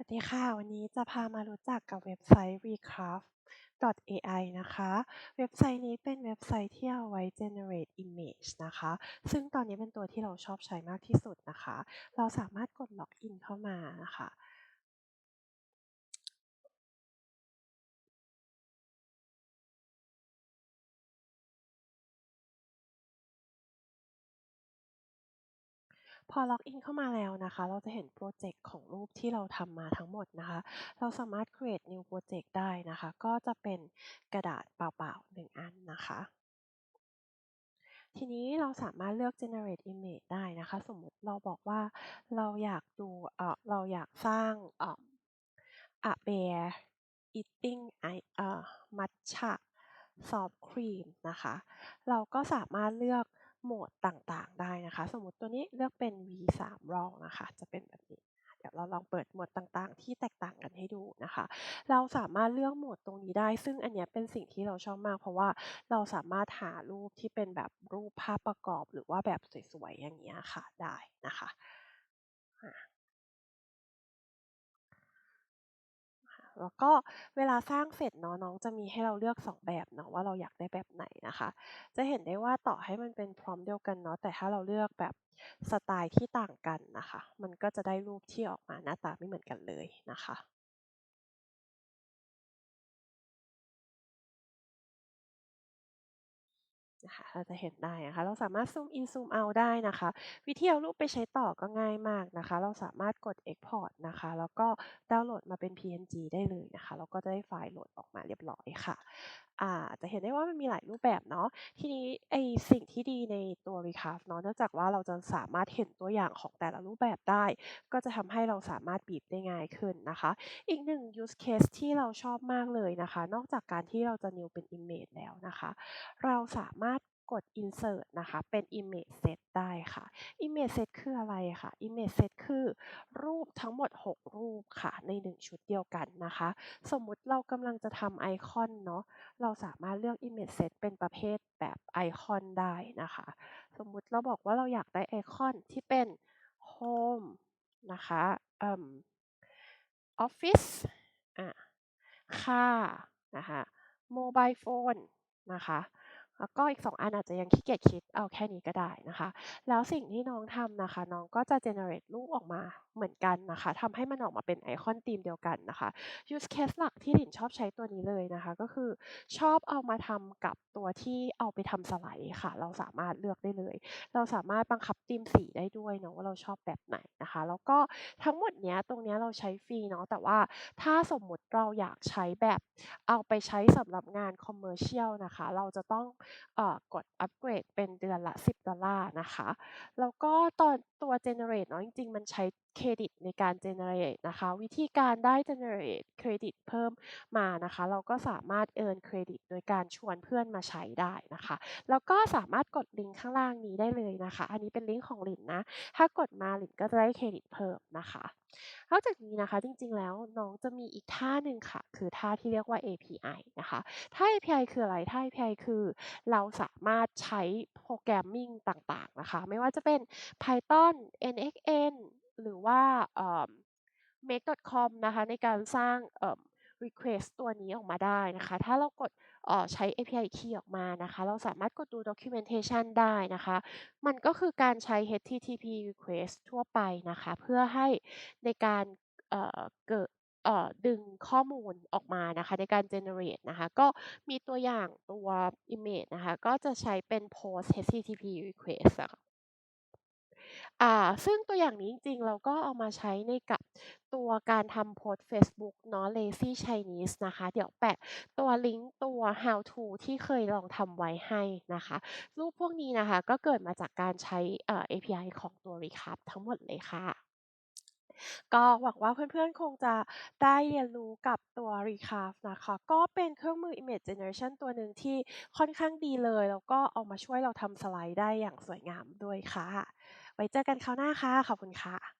สวัสดีค่ะ วันนี้จะพามารู้จักกับเว็บไซต์ recraft.ai นะคะ เว็บไซต์นี้เป็นเว็บไซต์ที่เอาไว้ generate image นะคะ ซึ่งตอนนี้เป็นตัวที่เราชอบใช้มากที่สุดนะคะ เราสามารถกดล็อกอินเข้ามานะคะ พอล็อกอินเข้ามาแล้วนะคะ เราจะเห็นโปรเจกต์ของรูปที่เราทำมาทั้งหมดนะคะ เราสามารถ create new project ได้นะคะ ก็จะเป็นกระดาษเปล่าๆ1อันนะคะ ทีนี้เราสามารถเลือก generate image ได้นะคะ สมมติเราบอกว่าเราอยากดูเอ่อเราอยากสร้างเออ a bear eating เอ่อ matcha soft cream นะคะ เราก็สามารถเลือก โหมดต่างๆ ได้นะคะ สมมติตัวนี้เลือกเป็น V3 ร่องนะคะ จะเป็นแบบนี้ เดี๋ยวเราลองเปิดโหมดต่างๆ ที่แตกต่างกันให้ดูนะคะ เราสามารถเลือกโหมดตรงนี้ได้ ซึ่งอันนี้เป็นสิ่งที่เราชอบมาก เพราะว่าเราสามารถหารูปที่เป็นแบบรูปภาพประกอบ หรือว่าแบบสวยๆอย่างเงี้ยค่ะได้นะคะ แล้วก็เวลาสร้างเสร็จเนาะน้องจะมีให้เราเลือก 2 แบบเนาะว่าเราอยากได้แบบไหนนะคะ จะเห็นได้ว่าต่อให้มันเป็นพร้อมเดียวกันเนาะแต่ถ้าเราเลือกแบบสไตล์ที่ต่างกันนะคะ มันก็จะได้รูปที่ออกมาหน้าตาไม่เหมือนกันเลยนะคะ นะคะเราจะเห็นได้นะคะ เราสามารถซูมอินซูมเอาได้นะคะ วิธีเอารูปไปใช้ต่อก็ง่ายมากนะคะ เราสามารถกด export นะคะ แล้วก็ดาวน์โหลดมาเป็น PNG ได้เลยนะคะ แล้วก็จะได้ไฟล์โหลดออกมาเรียบร้อยค่ะอ่าจะเห็นได้ว่ามันมีหลายรูปแบบเนาะ ทีนี้ไอสิ่งที่ดีในตัว recraft เนาะ เนื่องจากว่าเราจะสามารถเห็นตัวอย่างของแต่ละรูปแบบได้ ก็จะทำให้เราสามารถบีบได้ง่ายขึ้นนะคะ อีกหนึ่ง use case ที่เราชอบมากเลยนะคะ นอกจากการที่เราจะ new เป็น image แล้วนะคะ เราสามารถ กด insert นะคะ เป็น image set ได้ค่ะ image set คืออะไรคะ image set คือ รูปทั้งหมด 6 รูปค่ะ ใน 1 ชุดเดียวกันนะคะ สมมุติเรากำลังจะทำไอคอนเนาะ เราสามารถเลือก image set เป็นประเภทแบบไอคอนได้นะคะ สมมุติเราบอกว่าเราอยากได้ไอคอนที่เป็น home นะคะเอ่อ office อานะคะ mobile phone นะคะ แล้วก็อีก 2 อันอาจจะยังขี้เกียจคิดเอาแค่นี้ก็ได้นะคะ แล้วสิ่งที่น้องทำนะคะ น้องก็จะ generate รูปออกมา เหมือนกันนะคะทำให้มันออกมาเป็นไอคอนธีมเดียวกันนะคะ use case หลักที่หลินชอบใช้ตัวนี้เลยนะคะ ก็คือชอบเอามาทำกับตัวที่เอาไปทำสไลด์ค่ะ เราสามารถเลือกได้เลย เราสามารถบังคับธีมสีได้ด้วยเนาะว่าเราชอบแบบไหนนะคะ แล้วก็ทั้งหมดเนี้ยตรงเนี้ยเราใช้ฟรีเนาะแต่ว่าถ้าสมมุติเราอยากใช้แบบเอาไปใช้สำหรับงาน commercial นะคะ เราจะต้องออกดอัปเกรดเป็นเดือนละ $10 นะคะ แล้วก็ตอนตัว generate เนาะจริงๆ มันใช้ เครดิตในการ generate นะคะ วิธีการได้ generate เครดิตเพิ่มมานะคะ เราก็สามารถ earn เครดิตโดยการชวนเพื่อนมาใช้ได้นะคะ แล้วก็สามารถกดลิงก์ข้างล่างนี้ได้เลยนะคะ อันนี้เป็นลิงก์ของหลินนะ ถ้ากดมาหลินก็จะได้เครดิตเพิ่มนะคะนอกจากนี้นะคะจริงๆแล้วน้องจะมีอีกท่าหนึ่งค่ะ คือท่าที่เรียกว่า API นะคะท่า API คืออะไรท่า API คือเราสามารถใช้ programming ต่างๆนะคะ ไม่ว่าจะเป็น Python NXN รือว่า make.com นะคะในการสร้างเอ่อรีเควสต์ตัวนี้ออกมาได้นะคะ ถ้าเรากดใช้ API key ออกมานะคะ เราสามารถกดดู documentation ได้นะคะ มันก็คือการใช้ HTTP request ทั่วไปนะคะ เพื่อให้ในการเกิดดึงข้อมูลออกมานะคะ ในการ generate นะคะ ก็มีตัวอย่างตัว image นะคะ ก็จะใช้เป็น post HTTP request ะค่ะ อ่า ซึ่งตัวอย่างนี้จริง ๆ เราก็เอามาใช้ในกับตัวการทำโพสต์เฟซบุ๊กเนาะ Lazy Chinese นะคะ เดี๋ยวแปะตัวลิงก์ตัว how to ที่เคยลองทำไว้ให้นะคะ รูปพวกนี้นะคะ ก็เกิดมาจากการใช้เอ่อ API ของตัว recraft ทั้งหมดเลยค่ะ ก็หวังว่าเพื่อนๆ คงจะได้เรียนรู้กับตัว recraft นะคะ ก็เป็นเครื่องมือ image generation ตัวหนึ่งที่ค่อนข้างดีเลย แล้วก็เอามาช่วยเราทำสไลด์ได้อย่างสวยงามด้วยค่ะ ไว้เจอกันคราวหน้าค่ะ ขอบคุณค่ะ